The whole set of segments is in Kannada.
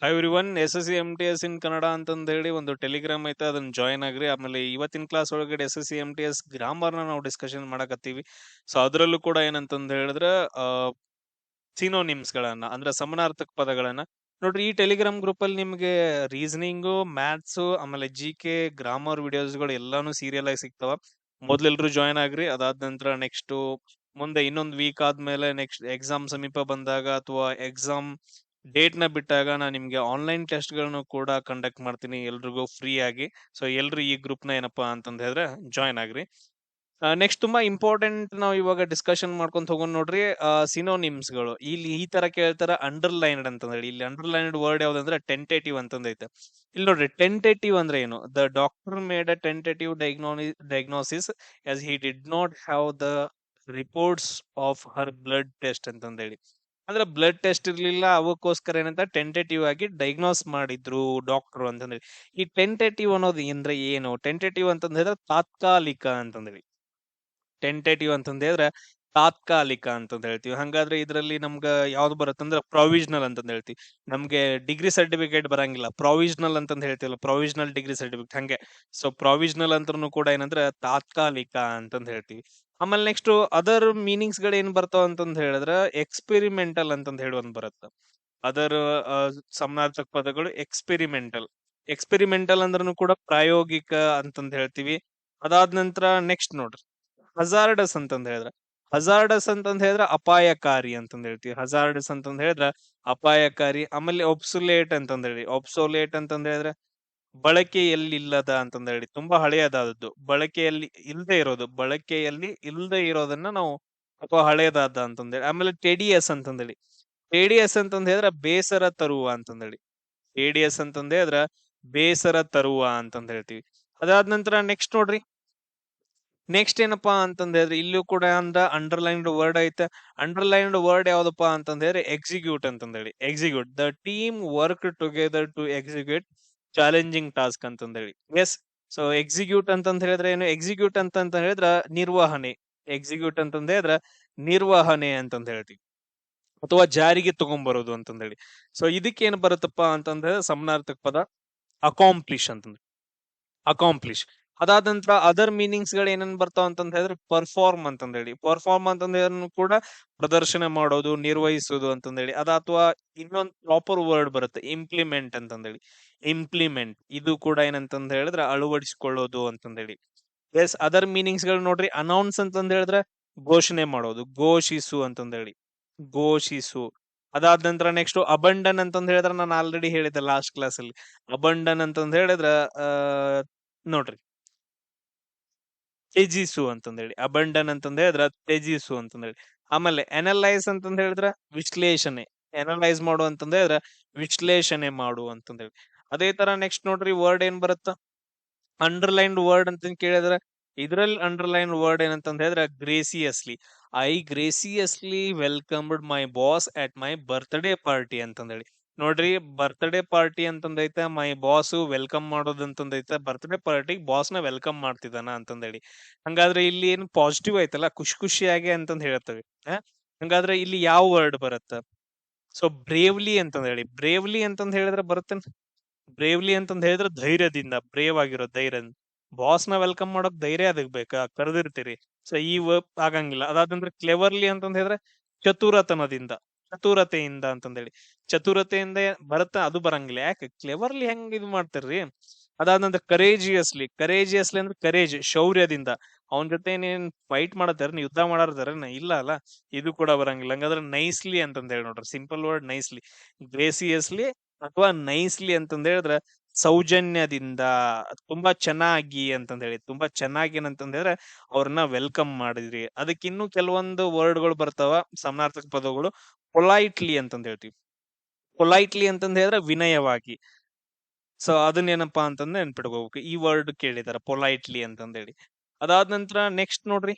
Hi everyone S S C M T S in Kannada ಅಂತಂದು ಹೇಳಿ ಒಂದು ಟೆಲಿಗ್ರಾಮ್ ಐತೆ, ಅದನ್ನ ಜಾಯ್ನ್ ಆಗ್ರಿ. ಆಮೇಲೆ ಇವತ್ತಿನ ಕ್ಲಾಸ್ ಒಳಗಡೆ S S C M T S ಗ್ರಾಮರ್ನ ನಾವು ಡಿಸ್ಕಷನ್ ಮಾಡಕತ್ತೀವಿ. ಸೊ ಅದರಲ್ಲೂ ಕೂಡ ಏನಂತಂದು ಹೇಳಿದ್ರೆ ಸಿನೋನಿಮ್ಸ್ಗಳನ್ನ ಅಂದ್ರೆ ಸಮನಾರ್ಥಕ ಪದಗಳನ್ನ. ನೋಡ್ರಿ, ಈ ಟೆಲಿಗ್ರಾಮ್ ಗ್ರೂಪ್ ಅಲ್ಲಿ ನಿಮ್ಗೆ ರೀಸನಿಂಗು ಮ್ಯಾಥ್ಸ್ ಆಮೇಲೆ ಜಿ ಕೆ ಗ್ರಾಮರ್ ವಿಡಿಯೋಸ್ಗಳು ಎಲ್ಲಾನು ಸೀರಿಯಲ್ ಆಗಿ ಸಿಗ್ತಾವ. ಮೊದ್ಲೆಲ್ರು ಜಾಯ್ನ್ ಆಗ್ರಿ. ಅದಾದ ನಂತರ ನೆಕ್ಸ್ಟ್ ಮುಂದೆ ಇನ್ನೊಂದು ವೀಕ್ ಆದ್ಮೇಲೆ ನೆಕ್ಸ್ಟ್ ಎಕ್ಸಾಮ್ ಸಮೀಪ ಬಂದಾಗ ಅಥವಾ ಎಕ್ಸಾಮ್ ಡೇಟ್ನ ಬಿಟ್ಟಾಗ ನಾನು ನಿಮ್ಗೆ ಆನ್ಲೈನ್ ಟೆಸ್ಟ್ಗಳನ್ನು ಕೂಡ ಕಂಡಕ್ಟ್ ಮಾಡ್ತೀನಿ ಎಲ್ರಿಗೂ ಫ್ರೀ ಆಗಿ. ಸೊ ಎಲ್ರು ಈ ಗ್ರೂಪ್ನ ಏನಪ್ಪಾ ಅಂತಂದ ಹೇಳಿದ್ರೆ ಜಾಯ್ನ್ ಆಗ್ರಿ. ನೆಕ್ಸ್ಟ್ ತುಂಬಾ ಇಂಪಾರ್ಟೆಂಟ್ ನಾವು ಇವಾಗ ಡಿಸ್ಕಷನ್ ಮಾಡ್ಕೊಂತ ಹೋಗೋಣ ನೋಡ್ರಿ ಸಿನೋನಿಮ್ಸ್ಗಳು. ಇಲ್ಲಿ ಈ ತರ ಕೇಳ್ತಾರ ಅಂಡರ್ಲೈನ್ಡ್ ಅಂತ ಹೇಳಿ. ಇಲ್ಲಿ ಅಂಡರ್ಲೈನ್ಡ್ ವರ್ಡ್ ಯಾವ್ದಂದ್ರೆ ಟೆಂಟೇಟಿವ್ ಅಂತಂದೈತೆ ಇಲ್ಲಿ ನೋಡ್ರಿ ಟೆಂಟೇಟಿವ್ ಅಂದ್ರೆ ಏನು? The doctor made a tentative diagno diagnosis as he did not have the reports of her blood test ಅಂತಂದೇಳಿ ಅಂದ್ರೆ ಬ್ಲಡ್ ಟೆಸ್ಟ್ ಇರ್ಲಿಲ್ಲ, ಅವಕ್ಕೋಸ್ಕರ ಏನಂತ ಟೆಂಟೇಟಿವ್ ಆಗಿ ಡೈಗ್ನೋಸ್ ಮಾಡಿದ್ರು ಡಾಕ್ಟರ್ ಅಂತಂದ್ರೆ ಈ ಟೆಂಟೇಟಿವ್ ಅನ್ನೋದು ಅಂದ್ರೆ ಏನು? ಟೆಂಟೇಟಿವ್ ಅಂತಂದ್ರೆ ತಾತ್ಕಾಲಿಕ ಅಂತಂದೇಳಿ ಟೆಂಟೇಟಿವ್ ಅಂತಂದ್ರೆ ತಾತ್ಕಾಲಿಕ ಅಂತಂದ್ ಹೇಳ್ತೀವಿ. ಹಂಗಾದ್ರೆ ಇದರಲ್ಲಿ ನಮ್ಗ ಯಾವ್ದು ಬರುತ್ತಂದ್ರೆ ಪ್ರೊವಿಷನಲ್ ಅಂತಂದ್ ಹೇಳ್ತೀವಿ. ನಮ್ಗೆ ಡಿಗ್ರಿ ಸರ್ಟಿಫಿಕೇಟ್ ಬರಂಗಿಲ್ಲ. ಪ್ರೊವಿಷನಲ್ ಅಂತಂದ್ ಹೇಳ್ತೀವಲ್ಲ ಪ್ರೊವಿಷನಲ್ ಡಿಗ್ರಿ ಸರ್ಟಿಫಿಕೇಟ್ ಹಂಗೆ. ಸೊ ಪ್ರೊವಿಷನಲ್ ಅಂತೂ ಕೂಡ ಏನಂದ್ರೆ ತಾತ್ಕಾಲಿಕ ಅಂತಂದ್ ಹೇಳ್ತೀವಿ. ಆಮೇಲೆ ನೆಕ್ಸ್ಟ್ ಅದರ್ ಮೀನಿಂಗ್ಸ್ಗಳು ಏನ್ ಬರ್ತಾವ ಅಂತಂದ್ ಹೇಳಿದ್ರೆ ಎಕ್ಸ್ಪೆರಿಮೆಂಟಲ್ ಅಂತಂದ್ ಹೇಳಿ ಒಂದ್ ಬರುತ್ತ. ಅದರ್ ಸಮನಾರ್ಥಕ ಪದಗಳು ಎಕ್ಸ್ಪೆರಿಮೆಂಟಲ್ ಎಕ್ಸ್ಪೆರಿಮೆಂಟಲ್ ಅಂದ್ರೂ ಕೂಡ ಪ್ರಾಯೋಗಿಕ ಅಂತಂದ್ ಹೇಳ್ತೀವಿ. ಅದಾದ ನಂತರ ನೆಕ್ಸ್ಟ್ ನೋಡ್ರಿ. ಹಜಾರ್ಡಸ್ ಅಂತಂದ್ ಹೇಳಿದ್ರೆ ಹಜಾರ್ಡಸ್ ಅಂತಂದ್ ಹೇಳಿದ್ರೆ ಅಪಾಯಕಾರಿ ಅಂತಂದ್ ಹೇಳ್ತೀವಿ. ಹಜಾರ್ಡಸ್ ಅಂತಂದ್ ಹೇಳಿದ್ರೆ ಅಪಾಯಕಾರಿ, ಆಮೇಲೆ ಒಬ್ಸುಲೇಟ್ ಅಂತಂದ್ ಹೇಳಿ. ಒಬ್ಸೋಲೇಟ್ ಅಂತಂದ್ ಹೇಳಿದ್ರೆ ಬಳಕೆಯಲ್ಲಿಲ್ಲದ ಅಂತಂದ ಹೇಳಿ ತುಂಬಾ ಹಳೆಯದಾದದ್ದು. ಬಳಕೆಯಲ್ಲಿ ಇಲ್ಲದೆ ಇರೋದು. ಬಳಕೆಯಲ್ಲಿ ಇಲ್ಲದೆ ಇರೋದನ್ನ ನಾವು ಅಥವಾ ಹಳೆಯದಾದ ಅಂತಂದೇಳಿ ಆಮೇಲೆ ಟೆಡಿಯಸ್ ಅಂತಂದೇಳಿ ಟೆಡಿಯಸ್ ಅಂತಂದ ಹೇಳಿದ್ರೆ ಬೇಸರ ತರುವ ಅಂತಂದೇಳಿ ಟೆಡಿಯಸ್ ಅಂತಂದ ಹೇಳಿದ್ರ ಬೇಸರ ತರುವ ಅಂತಂದ ಹೇಳ್ತೀವಿ. ಅದಾದ ನಂತರ ನೆಕ್ಸ್ಟ್ ನೋಡ್ರಿ. ನೆಕ್ಸ್ಟ್ ಏನಪ್ಪಾ ಅಂತಂದ ಹೇಳಿದ್ರೆ ಇಲ್ಲೂ ಕೂಡ ಅಂದ್ರ ಅಂಡರ್ಲೈನ್ಡ್ ವರ್ಡ್ ಐತೆ. ಅಂಡರ್ಲೈನ್ಡ್ ವರ್ಡ್ ಯಾವ್ದಪ್ಪ ಅಂತಂದ ಹೇಳಿದ್ರೆ ಎಕ್ಸಿಕ್ಯೂಟ್ ಅಂತಂದೇಳಿ execute the team work together to execute challenging task ಅಂತಂದೇಳಿ. ಎಸ್ ಸೊ ಎಕ್ಸಿಕ್ಯೂಟ್ ಅಂತಂದ ಹೇಳಿದ್ರೆ ಏನು? ಎಕ್ಸಿಕ್ಯೂಟ್ ಅಂತಂತ ಹೇಳಿದ್ರ ನಿರ್ವಹಣೆ. ಎಕ್ಸಿಕ್ಯೂಟ್ ಅಂತಂದ ಹೇಳಿದ್ರ ನಿರ್ವಹಣೆ ಅಂತಂದ ಹೇಳ್ತೀವಿ. ಅಥವಾ ಜಾರಿಗೆ ತಗೊಂಡ್ಬರೋದು ಅಂತಂದೇಳಿ. ಸೊ ಇದಕ್ಕೆ ಏನ್ ಬರುತ್ತಪ್ಪ ಅಂತಂದ್ರೆ ಸಮನಾರ್ಥಕ ಪದ ಅಕಾಂಪ್ಲಿಷ್ ಅಂತಂದ್ರೆ ಅಕಾಂಪ್ಲಿಷ್ ಅದಾದ ನಂತರ ಅದರ್ ಮೀನಿಂಗ್ಸ್ಗಳು ಏನೇನ್ ಬರ್ತಾವ ಅಂತಂದ ಹೇಳಿದ್ರೆ ಪರ್ಫಾರ್ಮ್ ಅಂತಂದ ಹೇಳಿ. ಪರ್ಫಾರ್ಮ್ ಅಂತಂದ ಕೂಡ ಪ್ರದರ್ಶನ ಮಾಡೋದು, ನಿರ್ವಹಿಸೋದು ಅಂತಂದ ಹೇಳಿ. ಅದ ಅಥವಾ ಇನ್ನೊಂದು ಪ್ರಾಪರ್ ವರ್ಡ್ ಬರುತ್ತೆ ಇಂಪ್ಲಿಮೆಂಟ್ ಅಂತಂದ ಹೇಳಿ. ಇಂಪ್ಲಿಮೆಂಟ್ ಇದು ಕೂಡ ಏನಂತಂದ ಹೇಳಿದ್ರೆ ಅಳವಡಿಸಿಕೊಳ್ಳೋದು ಅಂತಂದ ಹೇಳಿ. ಎಸ್ ಅದರ್ ಮೀನಿಂಗ್ಸ್ಗಳು ನೋಡ್ರಿ ಅನೌನ್ಸ್ ಅಂತಂದ ಹೇಳಿದ್ರೆ ಘೋಷಣೆ ಮಾಡೋದು, ಘೋಷಿಸು ಅಂತಂದ ಹೇಳಿ. ಘೋಷಿಸು. ಅದಾದ ನಂತರ ನೆಕ್ಸ್ಟ್ ಅಬಂಡನ್ ಅಂತಂದ ಹೇಳಿದ್ರೆ ನಾನು ಆಲ್ರೆಡಿ ಹೇಳಿದ್ದೆ ಲಾಸ್ಟ್ ಕ್ಲಾಸ್ ಅಲ್ಲಿ. ಅಬಂಡನ್ ಅಂತಂದ ಹೇಳಿದ್ರ ನೋಡ್ರಿ. ತ್ಯಜಿಸು ಅಂತಂದೇಳಿ ಅಬಂಡನ್ ಅಂತಂದ ಹೇಳಿದ್ರ ತ್ಯಜಿಸು ಅಂತಂದೇಳಿ ಆಮೇಲೆ ಅನಲೈಸ್ ಅಂತಂದ ಹೇಳಿದ್ರ ವಿಶ್ಲೇಷಣೆ ಅನಲೈಸ್ ಮಾಡು ಅಂತಂದ ಹೇಳಿದ್ರ ವಿಶ್ಲೇಷಣೆ ಮಾಡು ಅಂತಂದೇಳಿ ಅದೇ ತರ ನೆಕ್ಸ್ಟ್ ನೋಡ್ರಿ ವರ್ಡ್ ಏನ್ ಬರುತ್ತ? ಅಂಡರ್ಲೈನ್ಡ್ ವರ್ಡ್ ಅಂತ ಕೇಳಿದ್ರ, ಇದ್ರಲ್ಲಿ ಅಂಡರ್ಲೈನ್ ವರ್ಡ್ ಏನಂತಂದ ಹೇಳಿದ್ರ graciously I graciously welcomed my boss at my birthday party ಅಂತಂದೇಳಿ ನೋಡ್ರಿ ಬರ್ತ್ಡೇ ಪಾರ್ಟಿ ಅಂತಂದೈತೆ ಮೈ ಬಾಸ್ ವೆಲ್ಕಮ್ ಮಾಡೋದು ಅಂತಂದೈತೆ ಬರ್ತ್ಡೇ ಪಾರ್ಟಿಗೆ ಬಾಸ್ನ ವೆಲ್ಕಮ್ ಮಾಡ್ತಿದ್ದಾನ ಅಂತಂದೇಳಿ. ಹಂಗಾದ್ರೆ ಇಲ್ಲಿ ಏನು ಪಾಸಿಟಿವ್ ಐತಲ್ಲ ಖುಷಿ ಖುಷಿಯಾಗಿ ಅಂತಂದ್ ಹೇಳ್ತೇವೆ. ಹಂಗಾದ್ರೆ ಇಲ್ಲಿ ಯಾವ ವರ್ಡ್ ಬರುತ್ತ? ಸೊ ಬ್ರೇವ್ಲಿ ಅಂತಂದ ಹೇಳಿ. ಬ್ರೇವ್ಲಿ ಅಂತಂದ್ ಹೇಳಿದ್ರೆ ಬರುತ್ತೆ ಬ್ರೇವ್ಲಿ ಅಂತಂದ್ ಹೇಳಿದ್ರೆ ಧೈರ್ಯದಿಂದ ಬ್ರೇವ್ ಆಗಿರೋ ಧೈರ್ಯ ಬಾಸ್ನ ವೆಲ್ಕಮ್ ಮಾಡೋಕ್ ಧೈರ್ಯ ಅದಕ್ ಬೇಕಾ? ಕರೆದಿರ್ತೀರಿ. ಸೊ ಈ ಆಗಂಗಿಲ್ಲ. ಅದಾದ್ರೆ ಕ್ಲೆವರ್ಲಿ ಅಂತಂದ್ ಹೇಳಿದ್ರೆ ಚತುರತನದಿಂದ. ಚತುರತೆಯಿಂದ ಅಂತಂದೇಳಿ. ಚತುರತೆಯಿಂದ ಬರತ್ತ, ಅದು ಬರಂಗಿಲ್ಲ. ಯಾಕೆ? ಕ್ಲೆವರ್ಲಿ ಹೆಂಗ್ ಇದು ಮಾಡ್ತಾರ್ರಿ? ನಂತರ ಕರೇಜಿಯಸ್ಲಿ ಕರೇಜಿಯಸ್ಲಿ ಅಂದ್ರೆ ಕರೇಜ್ ಶೌರ್ಯದಿಂದ. ಅವನ ಜೊತೆ ಏನೇನ್ ಫೈಟ್ ಮಾಡತ್ತಾರ ಯುದ್ಧ ಮಾಡಾರ್ದಾರ ಇಲ್ಲ ಅಲ್ಲ? ಇದು ಕೂಡ ಬರಂಗಿಲ್ಲ. ಹಂಗಾದ್ರೆ ನೈಸ್ಲಿ ಅಂತಂದ್ ಹೇಳಿ ನೋಡ್ರಿ. ಸಿಂಪಲ್ ವರ್ಡ್ ನೈಸ್ಲಿ ಗ್ರೇಸಿಯಸ್ಲಿ ಅಥವಾ ನೈಸ್ಲಿ ಅಂತಂದ್ ಹೇಳಿದ್ರೆ ಸೌಜನ್ಯದಿಂದ ತುಂಬಾ ಚೆನ್ನಾಗಿ ಅಂತಂದ್ ಹೇಳಿ ತುಂಬಾ ಚೆನ್ನಾಗಿ ಹೇಳಿದ್ರೆ ಅವ್ರನ್ನ ವೆಲ್ಕಮ್ ಮಾಡಿದ್ರಿ. ಅದಕ್ಕಿನ್ನೂ ಕೆಲವೊಂದು ವರ್ಡ್‌ಗಳು ಬರ್ತಾವ ಸಮನಾರ್ಥಕ ಪದಗಳು, ಪೊಲೈಟ್ಲಿ ಅಂತಂದ ಹೇಳ್ತೀವಿ ಪೊಲೈಟ್ಲಿ ಅಂತಂದ ಹೇಳಿದ್ರೆ ವಿನಯವಾಗಿ. ಸೊ, ಅದನ್ನೇನಪ್ಪಾ ಅಂತಂದ್ರೆ ನೆನ್ಪಿಟ್ಕೋಬೇಕು. ಈ ವರ್ಡ್ ಕೇಳಿದಾರ, ಪೊಲೈಟ್ಲಿ ಅಂತಂದೇಳಿ. ಅದಾದ ನಂತರ ನೆಕ್ಸ್ಟ್ ನೋಡ್ರಿ.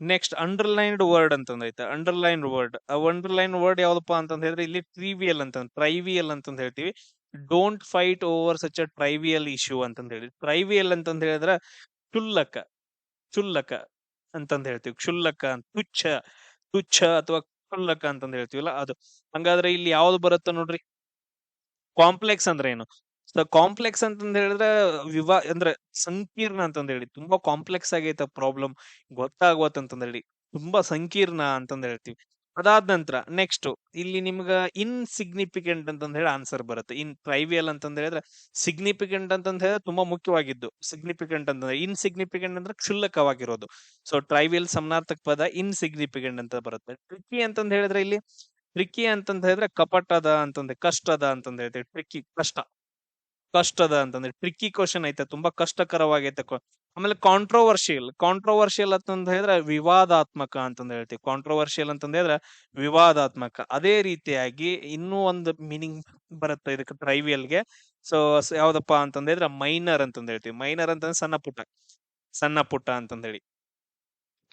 Next underlined word ಅಂತಂದೈತೆ. Underlined word. Underline word ಯಾವ್ದಪ್ಪ ಅಂತಂದ್ರೆ ಇಲ್ಲಿ ಟ್ರಿವಿಯಲ್ ಅಂತ, ಟ್ರೈವಿಯಲ್ ಅಂತಂದ್ ಹೇಳ್ತೀವಿ don't fight over such a trivial issue ಅಂತಂದ ಹೇಳಿ ಟ್ರೈವಿಯಲ್ ಅಂತಂದ ಹೇಳಿದ್ರ ಕ್ಷುಲ್ಲಕ ಕ್ಷುಲ್ಲಕ ಅಂತಂದ ಹೇಳ್ತೀವಿ. ಕ್ಷುಲ್ಲಕ ತುಚ್ಛ ತುಚ್ಛ ಅಥವಾ ಕ್ಷುಲ್ಲಕ ಅಂತಂದ ಹೇಳ್ತೀವಲ್ಲ ಅದು. ಹಂಗಾದ್ರೆ ಇಲ್ಲಿ ಯಾವ್ದು ಬರುತ್ತೆ ನೋಡ್ರಿ? ಕಾಂಪ್ಲೆಕ್ಸ್ ಅಂದ್ರೆ ಏನು? ಕಾಂಪ್ಲೆಕ್ಸ್ ಅಂತಂದ ಹೇಳಿದ್ರೆ ವಿವಾ, ಅಂದ್ರೆ ಸಂಕೀರ್ಣ ಅಂತಂದ ಹೇಳಿ. ತುಂಬಾ ಕಾಂಪ್ಲೆಕ್ಸ್ ಆಗೈತ ಪ್ರಾಬ್ಲಮ್ ಗೊತ್ತಾಗ್ವತ್ ಅಂತಂದ್ ಹೇಳಿ. ತುಂಬಾ ಸಂಕೀರ್ಣ ಅಂತಂದ ಹೇಳ್ತೀವಿ. ಅದಾದ ನಂತರ ನೆಕ್ಸ್ಟ್ ಇಲ್ಲಿ ನಿಮ್ಗೆ ಇನ್ ಸಿಗ್ನಿಫಿಕೆಂಟ್ ಅಂತಂದ ಹೇಳಿ ಆನ್ಸರ್ ಬರುತ್ತೆ. ಇನ್ ಟ್ರೈವಿಯಲ್ ಅಂತಂದ ಹೇಳಿದ್ರೆ ಸಿಗ್ನಿಫಿಕೆಂಟ್ ಅಂತಂದ ಹೇಳಿದ್ರೆ ತುಂಬಾ ಮುಖ್ಯವಾಗಿದ್ದು. ಸಿಗ್ನಿಫಿಕೆಂಟ್ ಅಂತಂದ್ರೆ ಇನ್ಸಿಗ್ನಿಫಿಕೆಂಟ್ ಅಂದ್ರೆ ಕ್ಷುಲ್ಲಕವಾಗಿರೋದು. ಸೊ ಟ್ರೈವಿಯಲ್ ಸಮನಾರ್ಥಕ ಪದ ಇನ್ ಸಿಗ್ನಿಫಿಕೆಂಟ್ ಅಂತ ಬರುತ್ತೆ. ಟ್ರಿಕ್ಕಿ ಅಂತಂದ ಹೇಳಿದ್ರೆ ಇಲ್ಲಿ ಟ್ರಿಕ್ಕಿ ಅಂತಂದ್ರೆ ಹೇಳಿದ್ರೆ ಕಪಟದ ಅಂತಂದ್ರೆ ಕಷ್ಟದ ಅಂತಂದ ಹೇಳ್ತೀವಿ. ಟ್ರಿಕ್ಕಿ ಕಷ್ಟ. ಕಷ್ಟದ ಅಂತಂದ್ರೆ ಟ್ರಿಕ್ಕಿ ಕ್ವಶನ್ ಐತೆ, ತುಂಬಾ ಕಷ್ಟಕರವಾಗೈತೆ ಆಮೇಲೆ ಕಾಂಟ್ರೋವರ್ಷಿಯಲ್ ಕಾಂಟ್ರೋವರ್ಷಿಯಲ್ ಅಂತಂದ ಹೇಳಿದ್ರೆ ವಿವಾದಾತ್ಮಕ ಅಂತಂದ ಹೇಳ್ತೀವಿ. ಕಾಂಟ್ರೋವರ್ಷಿಯಲ್ ಅಂತಂದ ಹೇಳಿದ್ರೆ ವಿವಾದಾತ್ಮಕ. ಅದೇ ರೀತಿಯಾಗಿ ಇನ್ನೂ ಒಂದು ಮೀನಿಂಗ್ ಬರುತ್ತೆ ಇದಕ್ಕೆ ಟ್ರೈವಿಯಲ್ಗೆ ಸೊ ಯಾವ್ದಪ್ಪ ಅಂತಂದ ಹೇಳಿದ್ರೆ ಮೈನರ್ ಅಂತಂದ ಹೇಳ್ತೀವಿ. ಮೈನರ್ ಅಂತಂದ್ರೆ ಸಣ್ಣ ಪುಟ್ಟ ಸಣ್ಣ ಪುಟ್ಟ ಅಂತಂದ ಹೇಳಿ.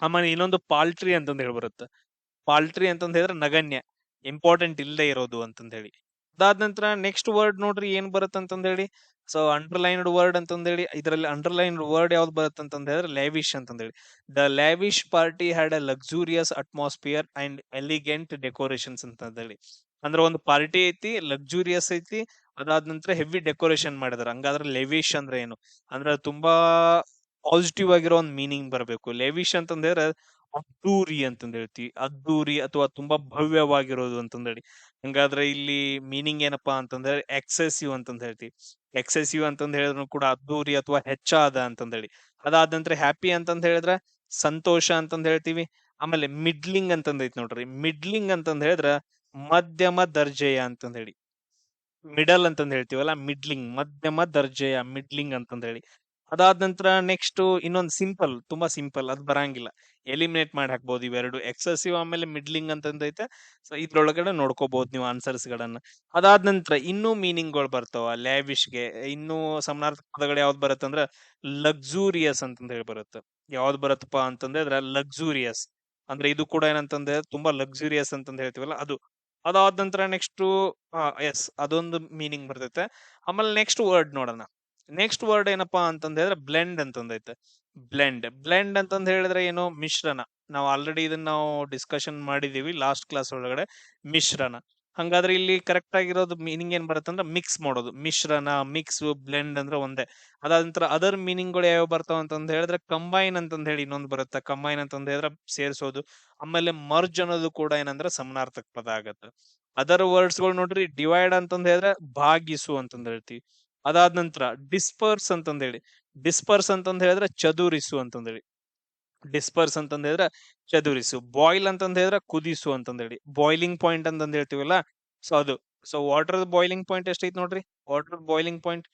ಆಮೇಲೆ ಇನ್ನೊಂದು ಪಾಲ್ಟ್ರಿ ಅಂತಂದ ಹೇಳಿ ಬರುತ್ತೆ. ಪಾಲ್ಟ್ರಿ ಅಂತಂದ ಹೇಳಿದ್ರೆ ನಗಣ್ಯ ಇಂಪಾರ್ಟೆಂಟ್ ಇಲ್ಲದೆ ಇರೋದು ಅಂತಂದ ಹೇಳಿ. ಅದಾದ ನಂತರ ನೆಕ್ಸ್ಟ್ ವರ್ಡ್ ನೋಡ್ರಿ ಏನ್ ಬರುತ್ತೆ ಅಂತಂದೇಳಿ. ಸೊ ಅಂಡರ್ಲೈನ್ಡ್ ವರ್ಡ್ ಅಂತಂದೇಳಿ, ಇದರಲ್ಲಿ ಅಂಡರ್ಲೈನ್ಡ್ ವರ್ಡ್ ಯಾವ್ದು ಬರುತ್ತೆ ಅಂತಂದ ಹೇಳಿದ್ರೆ ಲ್ಯಾವಿಶ್ ಅಂತಂದ ಹೇಳಿ the lavish party had a luxurious atmosphere and elegant decorations ಅಂತಂದೇಳಿ. ಅಂದ್ರೆ ಒಂದು ಪಾರ್ಟಿ ಐತಿ ಲಕ್ಸುರಿಯಸ್ ಐತಿ, ಅದಾದ ನಂತರ ಹೆವಿ ಡೆಕೋರೇಷನ್ ಮಾಡಿದಾರೆ. ಹಂಗಾದ್ರೆ ಲೆವಿಶ್ ಅಂದ್ರೆ ಏನು? ಅಂದ್ರೆ ತುಂಬಾ ಪಾಸಿಟಿವ್ ಆಗಿರೋ ಒಂದು ಮೀನಿಂಗ್ ಬರಬೇಕು. ಲೆವಿಶ್ ಅಂತಂದ್ರೆ ಅದ್ದೂರಿ ಅಂತಂದ ಹೇಳ್ತೀವಿ ಅದ್ದೂರಿ ಅಥವಾ ತುಂಬಾ ಭವ್ಯವಾಗಿರೋದು ಅಂತಂದ್ ಹೇಳಿ ಹಂಗಾದ್ರೆ ಇಲ್ಲಿ ಮೀನಿಂಗ್ ಏನಪ್ಪಾ ಅಂತಂದ್ರೆ ಎಕ್ಸೆಸಿವ್ ಅಂತಂದ ಹೇಳ್ತೀವಿ ಎಕ್ಸೆಸಿವ್ ಅಂತಂದ ಹೇಳಿದ್ರು ಕೂಡ ಅದ್ದೂರಿ ಅಥವಾ ಹೆಚ್ಚಾದ ಅಂತಂದ್ ಹೇಳಿ ಅದಾದ ನಂತರ ಹ್ಯಾಪಿ ಅಂತಂದ ಹೇಳಿದ್ರೆ ಸಂತೋಷ ಅಂತಂದ ಹೇಳ್ತೀವಿ ಆಮೇಲೆ ಮಿಡ್ಲಿಂಗ್ ಅಂತಂದೈತಿ ನೋಡ್ರಿ. ಮಿಡ್ಲಿಂಗ್ ಅಂತಂದ ಹೇಳಿದ್ರ ಮಧ್ಯಮ ದರ್ಜೆಯ ಅಂತಂದ್ ಹೇಳಿ ಮಿಡಲ್ ಅಂತಂದ ಹೇಳ್ತೀವಲ್ಲ ಮಿಡ್ಲಿಂಗ್ ಮಧ್ಯಮ ದರ್ಜೆಯ ಮಿಡ್ಲಿಂಗ್ ಅಂತಂದ್ ಹೇಳಿ ಅದಾದ ನಂತರ ನೆಕ್ಸ್ಟ್ ಇನ್ನೊಂದು ಸಿಂಪಲ್ ತುಂಬಾ ಸಿಂಪಲ್ ಅದು ಬರಂಗಿಲ್ಲ. ಎಲಿಮಿನೇಟ್ ಮಾಡಿ ಹಾಕ್ಬೋದು ಇವೆರಡು. ಎಕ್ಸೆಸಿವ್ ಆಮೇಲೆ ಮಿಡ್ಲಿಂಗ್ ಅಂತಂದೈತೆ. ಸೊ ಇದ್ರೊಳಗಡೆ ನೋಡ್ಕೋಬಹುದು ನೀವು ಆನ್ಸರ್ಸ್ ಗಳನ್ನ. ಅದಾದ ನಂತರ ಇನ್ನೂ ಮೀನಿಂಗ್ಗಳು ಬರ್ತಾವ. ಲ್ಯಾವಿಶ್ಗೆ ಇನ್ನೂ ಸಮನಾರ್ಥ ಪದಗಳು ಯಾವ್ದು ಬರುತ್ತೆ ಅಂದ್ರೆ ಅಂತಂದ ಹೇಳಿ ಬರುತ್ತೆ. ಯಾವ್ದು ಬರುತ್ತಪ್ಪ ಅಂತಂದ್ರೆ ಲಕ್ಸುರಿಯಸ್ ಅಂದ್ರೆ ಇದು ಕೂಡ ಏನಂತಂದ್ರೆ, ತುಂಬಾ ಲಕ್ಸುರಿಯಸ್ ಅಂತಂದ ಹೇಳ್ತೀವಲ್ಲ, ಅದು. ಅದಾದ ನಂತರ ನೆಕ್ಸ್ಟ್ ಎಸ್ ಅದೊಂದು ಮೀನಿಂಗ್ ಬರ್ತೈತೆ. ಆಮೇಲೆ ನೆಕ್ಸ್ಟ್ ವರ್ಡ್ ನೋಡೋಣ. ನೆಕ್ಸ್ಟ್ ವರ್ಡ್ ಏನಪ್ಪಾ ಅಂತಂದ ಹೇಳಿದ್ರೆ ಬ್ಲೆಂಡ್ ಅಂತಂದೈತೆ ಬ್ಲೆಂಡ್ ಬ್ಲೆಂಡ್ ಅಂತಂದ ಹೇಳಿದ್ರೆ ಏನು? ಮಿಶ್ರಣ. ನಾವು ಆಲ್ರೆಡಿ ಇದನ್ನ ನಾವು ಡಿಸ್ಕಷನ್ ಮಾಡಿದೀವಿ ಲಾಸ್ಟ್ ಕ್ಲಾಸ್ ಒಳಗಡೆ. ಮಿಶ್ರಣ. ಹಂಗಾದ್ರೆ ಇಲ್ಲಿ ಕರೆಕ್ಟ್ ಆಗಿರೋದು ಮೀನಿಂಗ್ ಏನ್ ಬರುತ್ತೆ ಅಂದ್ರೆ ಮಿಕ್ಸ್ ಮಾಡೋದು. ಮಿಶ್ರಣ ಮಿಕ್ಸ್ ಬ್ಲೆಂಡ್ ಅಂದ್ರೆ ಒಂದೇ. ಅದಾದ ನಂತರ ಅದರ್ ಮೀನಿಂಗ್ಗಳು ಯಾವ ಬರ್ತಾವ ಅಂತಂದ ಹೇಳಿದ್ರೆ ಕಂಬೈನ್ ಅಂತಂದ ಹೇಳಿ ಇನ್ನೊಂದು ಬರುತ್ತೆ. ಕಂಬೈನ್ ಅಂತಂದ ಹೇಳಿದ್ರೆ ಸೇರಿಸೋದು. ಆಮೇಲೆ ಮರ್ಜ್ ಅನ್ನೋದು ಕೂಡ ಏನಂದ್ರೆ ಸಮನಾರ್ಥಕ ಪದ ಆಗತ್ತೆ. ಅದರ್ ವರ್ಡ್ಸ್ಗಳು ನೋಡ್ರಿ ಡಿವೈಡ್ ಅಂತಂದ ಹೇಳಿದ್ರೆ ಭಾಗಿಸು ಅಂತಂದ ಹೇಳ್ತೀವಿ. ಅದಾದ ನಂತರ ಡಿಸ್ಪರ್ಸ್ ಅಂತಂದ ಹೇಳಿ ಡಿಸ್ಪರ್ಸ್ ಅಂತಂದ ಹೇಳಿದ್ರೆ ಚದುರಿಸು ಅಂತಂದ ಹೇಳಿ ಡಿಸ್ಪರ್ಸ್ ಅಂತಂದ ಹೇಳಿದ್ರೆ ಚದುರಿಸು. ಬಾಯ್ಲ್ ಅಂತಂದ ಹೇಳಿದ್ರೆ ಕುದಿಸು ಅಂತಂದ ಹೇಳಿ ಬಾಯ್ಲಿಂಗ್ ಪಾಯಿಂಟ್ ಅಂತಂದ ಹೇಳ್ತೀವಲ್ಲ ಸೊ ಅದು ಸೊ ವಾಟರ್ ಬಾಯ್ಲಿಂಗ್ ಪಾಯಿಂಟ್ ಎಷ್ಟೈತಿ ನೋಡ್ರಿ? ವಾಟರ್ ಬಾಯ್ಲಿಂಗ್ ಪಾಯಿಂಟ್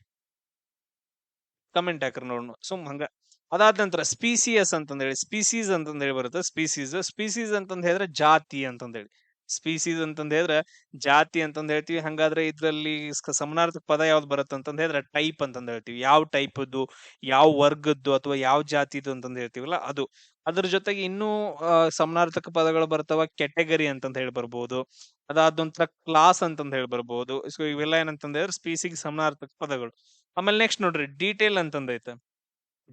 ಕಮೆಂಟ್ ಹಾಕ್ರಿ ನೋಡೋಣ ಸುಮ್ ಹಂಗ. ಅದಾದ ನಂತರ ಸ್ಪೀಸಿಯಸ್ ಅಂತಂದೇಳಿ. ಸ್ಪೀಸೀಸ್ ಅಂತಂದ ಹೇಳಿ ಬರುತ್ತೆ. ಸ್ಪೀಸೀಸ್ ಸ್ಪೀಸೀಸ್ ಅಂತಂದ ಹೇಳಿದ್ರೆ ಜಾತಿ ಅಂತಂದ್ ಹೇಳಿ ಸ್ಪೀಸೀಸ್ ಅಂತಂದ ಹೇಳಿದ್ರೆ ಜಾತಿ ಅಂತಂದ ಹೇಳ್ತೀವಿ. ಹಂಗಾದ್ರೆ ಇದ್ರಲ್ಲಿ ಸಮನಾರ್ಥಕ ಪದ ಯಾವ್ದು ಬರುತ್ತೆ ಅಂತಂದ್ ಹೇಳಿದ್ರೆ ಟೈಪ್ ಅಂತಂದ ಹೇಳ್ತೀವಿ. ಯಾವ ಟೈಪ್ದು ಯಾವ ವರ್ಗದ್ದು ಅಥವಾ ಯಾವ ಜಾತಿದು ಅಂತಂದ ಹೇಳ್ತೀವಲ್ಲ ಅದು. ಅದ್ರ ಜೊತೆಗೆ ಇನ್ನೂ ಸಮನಾರ್ಥಕ ಪದಗಳು ಬರ್ತಾವ. ಕೆಟಗರಿ ಅಂತಂದ ಹೇಳಿ ಬರ್ಬೋದು. ಅದಾದ ನಂತರ ಕ್ಲಾಸ್ ಅಂತಂದ ಹೇಳಿ ಬರ್ಬೋದು. ಸೊ ಇವೆಲ್ಲ ಏನಂತಂದ ಹೇಳಿದ್ರೆ ಸ್ಪೀಸಿಗೆ ಸಮನಾರ್ಥಕ ಪದಗಳು. ಆಮೇಲೆ ನೆಕ್ಸ್ಟ್ ನೋಡ್ರಿ ಡೀಟೇಲ್ ಅಂತಂದೈತೆ